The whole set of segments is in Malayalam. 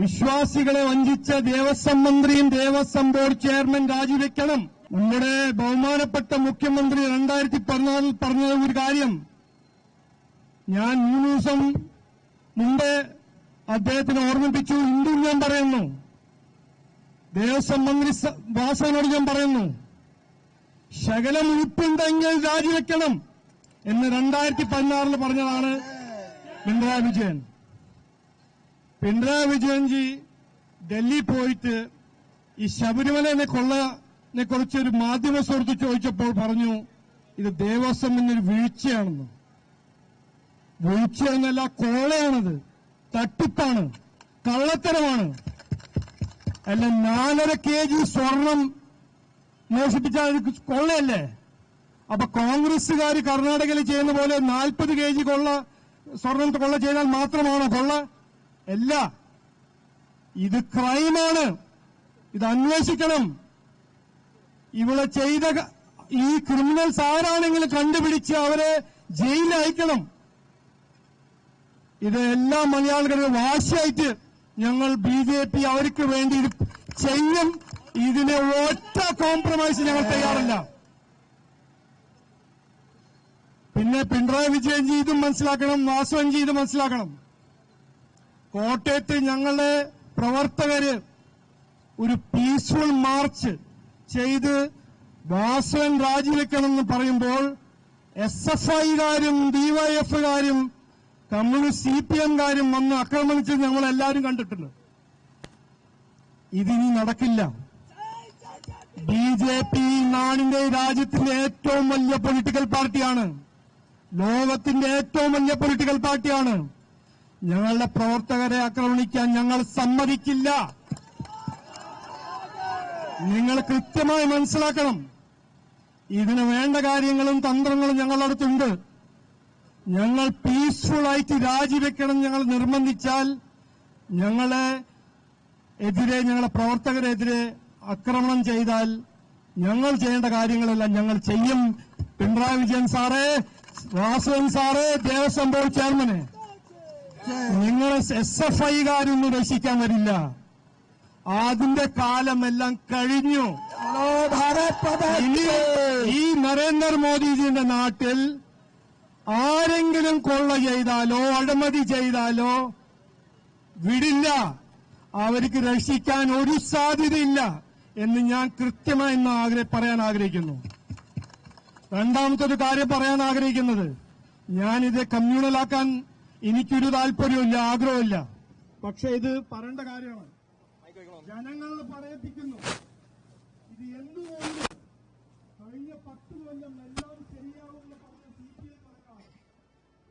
വിശ്വാസികളെ വഞ്ചിച്ച ദേവസ്വം മന്ത്രിയും ദേവസ്വം ബോർഡ് ചെയർമാൻ രാജിവെക്കണം നമ്മുടെ ബഹുമാനപ്പെട്ട മുഖ്യമന്ത്രി രണ്ടായിരത്തി പതിനാലിൽ പറഞ്ഞ ഒരു കാര്യം. ഞാൻ മൂന്ന് ദിവസം മുമ്പ് അദ്ദേഹത്തിന് ഓർമ്മിപ്പിച്ചു. ഇന്ദു ഞാൻ പറയുന്നു. ദേവസ്വം മന്ത്രി വാസനോട് ഞാൻ പറയുന്നു. ശകലം ഉൾപ്പുണ്ടെങ്കിൽ രാജിവെക്കണം എന്ന് രണ്ടായിരത്തി പതിനാറിൽ പറഞ്ഞതാണ് പിണറായി വിജയൻ. പിണറായി വിജയൻജി ഡൽഹി പോയിട്ട് ഈ ശബരിമലനെ കൊള്ളനെ കുറിച്ച് ഒരു മാധ്യമ സുഹൃത്ത് ചോദിച്ചപ്പോൾ പറഞ്ഞു ഇത് ദേവസ്വം എന്നൊരു വീഴ്ചയാണെന്ന്. വീഴ്ച എന്നല്ല കോളയാണത്. തട്ടിപ്പാണ്. കള്ളത്തരമാണ്. അല്ല നാലര കെ ജി സ്വർണം മോഷിപ്പിച്ചാൽ കൊള്ളയല്ലേ? അപ്പൊ കോൺഗ്രസുകാർ കർണാടകയിൽ ചെയ്യുന്ന പോലെ നാൽപ്പത് കെ ജി കൊള്ള സ്വർണം കൊള്ള ചെയ്താൽ മാത്രമാണോ കൊള്ള? അല്ല ഇത് ക്രൈമാണ്. ഇത് അന്വേഷിക്കണം. ഇവിടെ ചെയ്ത ഈ ക്രിമിനൽസ് ആരാണെങ്കിലും കണ്ടുപിടിച്ച് അവരെ ജയിലിൽ അയക്കണം. ഇത് എല്ലാ മലയാളികളുടെ വാശിയായിട്ട് ഞങ്ങൾ ബി ജെ പി അവർക്ക് വേണ്ടി ചെയ്യും. ഇതിനെ ഒറ്റ കോംപ്രമൈസ് ഞങ്ങൾ തയ്യാറല്ല. പിന്നെ പിണറായി വിജയൻജി ഇതും മനസ്സിലാക്കണം വാസവൻജി ഇത് മനസ്സിലാക്കണം. കോട്ടയത്ത് ഞങ്ങളുടെ പ്രവർത്തകര് ഒരു പീസ്ഫുൾ മാർച്ച് ചെയ്ത് വാസവൻ രാജിവെക്കണമെന്ന് പറയുമ്പോൾ എസ് എഫ് ഐകാരും ഡിവൈഎഫുകാരും കമ്മ്യൂണിസ്റ്റ് സി പി എംകാരും വന്ന് ആക്രമിച്ച് ഞങ്ങൾ എല്ലാവരും കണ്ടിട്ടുണ്ട്. ഇതിനി നടക്കില്ല. ബി ജെ പി നാടിന്റെ രാജ്യത്തിന്റെ ഏറ്റവും വലിയ പൊളിറ്റിക്കൽ പാർട്ടിയാണ് ലോകത്തിന്റെ ഏറ്റവും വലിയ പൊളിറ്റിക്കൽ പാർട്ടിയാണ് ഞങ്ങളുടെ പ്രവർത്തകരെ ആക്രമിക്കാൻ ഞങ്ങൾ സമ്മതിക്കില്ല. നിങ്ങൾ കൃത്യമായി മനസ്സിലാക്കണം. ഇതിന് വേണ്ട കാര്യങ്ങളും തന്ത്രങ്ങളും ഞങ്ങളുടെ അടുത്തുണ്ട്. ഞങ്ങൾ പീസ്ഫുൾ ആയിട്ട് രാജിവെക്കണം ഞങ്ങൾ നിർബന്ധിച്ചാൽ ഞങ്ങളെ എതിരെ ഞങ്ങളുടെ പ്രവർത്തകരെതിരെ ആക്രമണം ചെയ്താൽ ഞങ്ങൾ ചെയ്യേണ്ട കാര്യങ്ങളെല്ലാം ഞങ്ങൾ ചെയ്യും. പിണറായി വിജയൻ സാറേ വാസുവൻ സാറേ ദേവസ്വം ബോർഡ് ചെയർമാനെ. നിങ്ങൾ എസ് എഫ് ഐകാരൊന്നും രക്ഷിക്കാൻ വരില്ല. അതിന്റെ കാലമെല്ലാം കഴിഞ്ഞു. ഈ നരേന്ദ്രമോദിജിന്റെ നാട്ടിൽ ആരെങ്കിലും കൊള്ള ചെയ്താലോ അഴിമതി ചെയ്താലോ വിടില്ല. അവർക്ക് രക്ഷിക്കാൻ ഒരു സാധ്യതയില്ല എന്ന് ഞാൻ കൃത്യമായി പറയാൻ ആഗ്രഹിക്കുന്നു. രണ്ടാമത്തെ ഒരു കാര്യം പറയാൻ ആഗ്രഹിക്കുന്നത് ഞാനിത് കമ്മ്യൂണലാക്കാൻ എനിക്കൊരു താല്പര്യമില്ല ആഗ്രഹമില്ല പക്ഷെ ഇത് പറയേണ്ട കാര്യമാണ്. ജനങ്ങൾ പറയിപ്പിക്കുന്നു. ഇത് എന്തുകൊണ്ട് കഴിഞ്ഞ പത്ത് കൊല്ലം എല്ലാം ശരിയാവുന്ന പറഞ്ഞ സി പി എം സർക്കാർ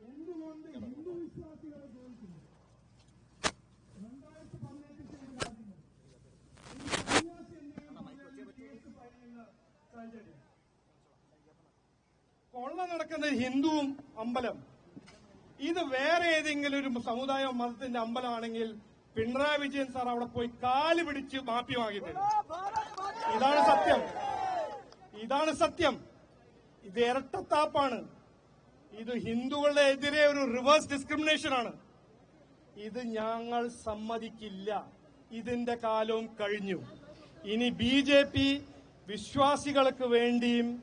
എന്തുകൊണ്ട് ഹിന്ദു വിശ്വാസികളെ ചോദിക്കുന്നു രണ്ടായിരത്തി പതിനെട്ടിൽ കൊള്ള നടക്കുന്ന ഹിന്ദുവും അമ്പലം ഇത് വേറെ ഏതെങ്കിലും ഒരു സമുദായ മതത്തിന്റെ അമ്പലമാണെങ്കിൽ പിണറായി വിജയൻ സാർ അവിടെ പോയി കാൽ പിടിച്ച് മാപ്പി വാങ്ങി തരും ഇതാണ് സത്യം. ഇതാണ് സത്യം. ഇത് ഇരട്ടത്താപ്പാണ് ഇത് ഹിന്ദുക്കളുടെ എതിരെ ഒരു റിവേഴ്സ് ഡിസ്ക്രിമിനേഷൻ ആണ്. ഇത് ഞങ്ങൾ സമ്മതിക്കില്ല. ഇതിന്റെ കാലവും കഴിഞ്ഞു. ഇനി ബി ജെ പി വിശ്വാസികൾക്ക് വേണ്ടിയും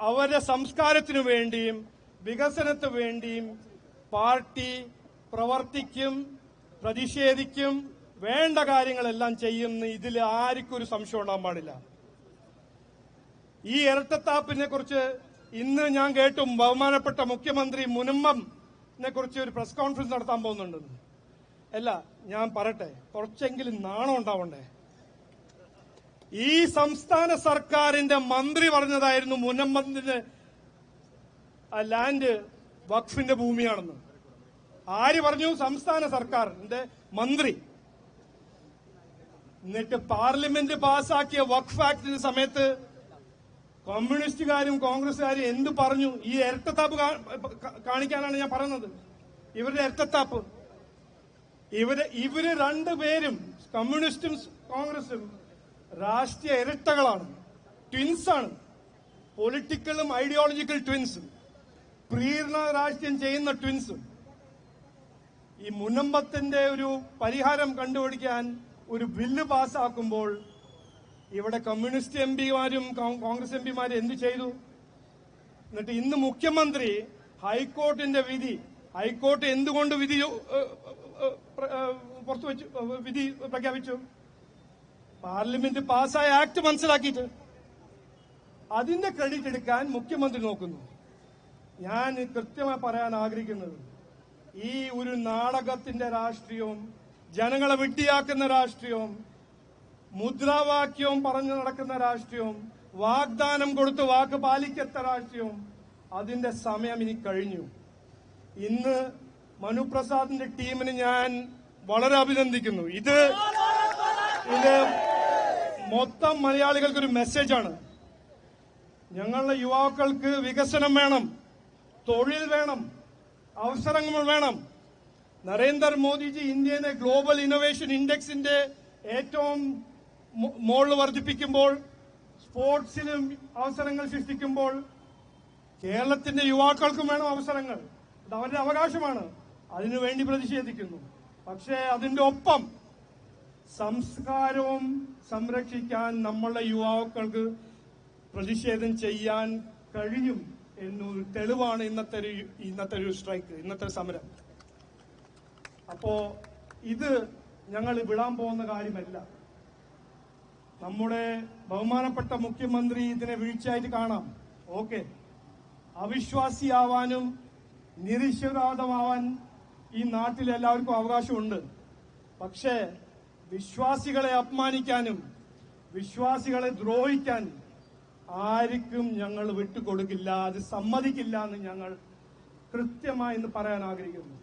അവരുടെ സംസ്കാരത്തിനു വേണ്ടിയും വികസനത്തിനു വേണ്ടിയും പാർട്ടി പ്രവർത്തിക്കും പ്രതിഷേധിക്കും വേണ്ട കാര്യങ്ങളെല്ലാം ചെയ്യുന്ന ഇതിൽ ആർക്കും ഒരു സംശയം ഉണ്ടാകാൻ പാടില്ല. ഈ ഇരട്ടത്താപ്പിനെ കുറിച്ച് ഇന്ന് ഞാൻ കേട്ടും ബഹുമാനപ്പെട്ട മുഖ്യമന്ത്രി മുനമ്മനെ കുറിച്ച് ഒരു പ്രസ് കോൺഫറൻസ് നടത്താൻ പോകുന്നുണ്ടെന്ന് അല്ല ഞാൻ പറട്ടെ കുറച്ചെങ്കിലും നാണം ഉണ്ടാവണ്ടേ? ഈ സംസ്ഥാന സർക്കാരിന്റെ മന്ത്രി പറഞ്ഞതായിരുന്നു ആ ലാൻഡ് വഖഫിന്റെ ഭൂമിയാണെന്ന്. ആര് പറഞ്ഞു? സംസ്ഥാന സർക്കാരിന്റെ മന്ത്രി. എന്നിട്ട് പാർലമെന്റ് പാസാക്കിയ വഖഫ് ആക്ടിന്റെ സമയത്ത് കമ്മ്യൂണിസ്റ്റുകാരും കോൺഗ്രസുകാരും എന്ത് പറഞ്ഞു? ഈ ഇരട്ടത്താപ്പ് കാണിക്കാനാണ് ഞാൻ പറയുന്നത്. ഇവരുടെ ഇരട്ടത്താപ്പ്. ഇവർ ഇവർ രണ്ടുപേരും കമ്മ്യൂണിസ്റ്റും കോൺഗ്രസും രാഷ്ട്രീയ ഇരട്ടകളാണ്. ട്വിൻസാണ് പൊളിറ്റിക്കലും ഐഡിയോളജിക്കൽ ട്വിൻസും പ്രീരണ രാഷ്ട്രീയം ചെയ്യുന്ന ട്വിൻസ് ഈ മുനമ്പത്തിന്റെ ഒരു പരിഹാരം കണ്ടുപിടിക്കാൻ ഒരു ബില്ല് പാസ്സാക്കുമ്പോൾ ഇവിടെ കമ്മ്യൂണിസ്റ്റ് എം പിമാരും കോൺഗ്രസ് എം പിമാരും എന്ത് ചെയ്തു? എന്നിട്ട് ഇന്ന് മുഖ്യമന്ത്രി ഹൈക്കോർട്ടിന്റെ വിധി ഹൈക്കോർട്ട് എന്തുകൊണ്ട് വിധി പുറത്തു വെച്ചു വിധി പ്രഖ്യാപിച്ചു? പാർലമെന്റ് പാസ്സായ ആക്ട് മനസ്സിലാക്കിയിട്ട് അതിന്റെ ക്രെഡിറ്റ് എടുക്കാൻ മുഖ്യമന്ത്രി നോക്കുന്നു. ഞാൻ കൃത്യമായി പറയാൻ ആഗ്രഹിക്കുന്നത് ഈ ഒരു നാടകത്തിന്റെ രാഷ്ട്രീയവും ജനങ്ങളെ വെട്ടിയാക്കുന്ന രാഷ്ട്രീയവും മുദ്രാവാക്യവും പറഞ്ഞു നടക്കുന്ന രാഷ്ട്രീയവും വാഗ്ദാനം കൊടുത്ത് വാക്ക് പാലിക്കത്ത രാഷ്ട്രീയവും അതിന്റെ സമയം ഇനി കഴിഞ്ഞു. ഇന്ന് മനുപ്രസാദിന്റെ ടീമിന് ഞാൻ വളരെ അഭിനന്ദിക്കുന്നു. ഇത് ഇത് മൊത്തം മലയാളികൾക്കൊരു മെസ്സേജാണ് ഞങ്ങളുടെ യുവാക്കൾക്ക് വികസനം വേണം. തൊഴിൽ വേണം അവസരങ്ങൾ വേണം. നരേന്ദ്രമോദിജി ഇന്ത്യയിലെ ഗ്ലോബൽ ഇന്നോവേഷൻ ഇൻഡെക്സിന്റെ ഏറ്റവും മോളിൽ വർദ്ധിപ്പിക്കുമ്പോൾ സ്പോർട്സിലും അവസരങ്ങൾ സൃഷ്ടിക്കുമ്പോൾ കേരളത്തിന്റെ യുവാക്കൾക്കും വേണം അവസരങ്ങൾ. അത് അവരുടെ അവകാശമാണ്. അതിനുവേണ്ടി പ്രതിഷേധിക്കുന്നു. പക്ഷേ അതിന്റെ ഒപ്പം സംസ്കാരവും സംരക്ഷിക്കാൻ നമ്മളുടെ യുവാക്കൾക്ക് പ്രതിഷേധം ചെയ്യാൻ കഴിയും. എന്നൊരു തെളിവാണ് ഇന്നത്തെ ഒരു ഇന്നത്തെ ഒരു സ്ട്രൈക്ക് ഇന്നത്തെ സമരം. അപ്പോ ഇത് ഞങ്ങൾ വിടാൻ പോകുന്ന കാര്യമല്ല. നമ്മുടെ ബഹുമാനപ്പെട്ട മുഖ്യമന്ത്രി ഇതിനെ വീഴ്ചയായിട്ട് കാണാം. ഓക്കെ. അവിശ്വാസിയാവാനും നിരീശ്വരാതമാവാൻ ഈ നാട്ടിൽ എല്ലാവർക്കും അവകാശമുണ്ട്. പക്ഷേ വിശ്വാസികളെ അപമാനിക്കാനും വിശ്വാസികളെ ദ്രോഹിക്കാനും ആർക്കും ഞങ്ങൾ വിട്ടുകൊടുക്കില്ല അത് സമ്മതിക്കില്ല എന്ന് ഞങ്ങൾ കൃത്യമായി ഇന്ന് പറയാൻ ആഗ്രഹിക്കുന്നു.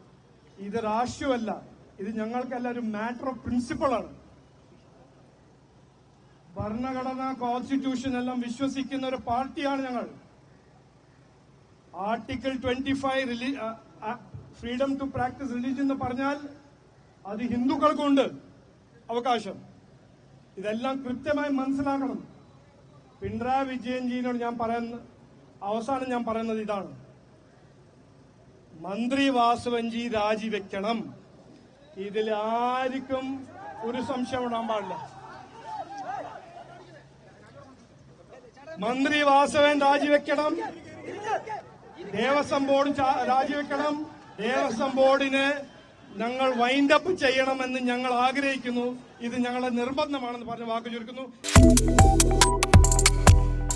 ഇത് രാഷ്ട്രീയമല്ല ഇത് ഞങ്ങൾക്കല്ല ഒരു മാറ്റർ ഓഫ് പ്രിൻസിപ്പളാണ് ഭരണഘടന കോൺസ്റ്റിറ്റ്യൂഷൻ എല്ലാം വിശ്വസിക്കുന്ന ഒരു പാർട്ടിയാണ് ഞങ്ങൾ. Article twenty five freedom to practise religion എന്ന് പറഞ്ഞാൽ അത് ഹിന്ദുക്കൾക്കുണ്ട്. അവകാശം. ഇതെല്ലാം കൃത്യമായി മനസ്സിലാക്കണം. പിണറായി വിജയൻജിയോട് ഞാൻ പറയുന്ന അവസാനം ഞാൻ പറയുന്നത് ഇതാണ്. മന്ത്രി വാസുവൻജി രാജിവെക്കണം. ഇതിൽ ആർക്കും ഒരു സംശയം ഇടാൻ പാടില്ല. മന്ത്രി വാസവൻ രാജിവെക്കണം. ദേവസ്വം ബോർഡ് രാജിവെക്കണം. ദേവസ്വം ബോർഡിന് ഞങ്ങൾ വൈൻഡപ്പ് ചെയ്യണമെന്ന് ഞങ്ങൾ ആഗ്രഹിക്കുന്നു. ഇത് ഞങ്ങളുടെ നിർബന്ധമാണെന്ന് പറഞ്ഞ് വാക്ക് ചുരുക്കുന്നു.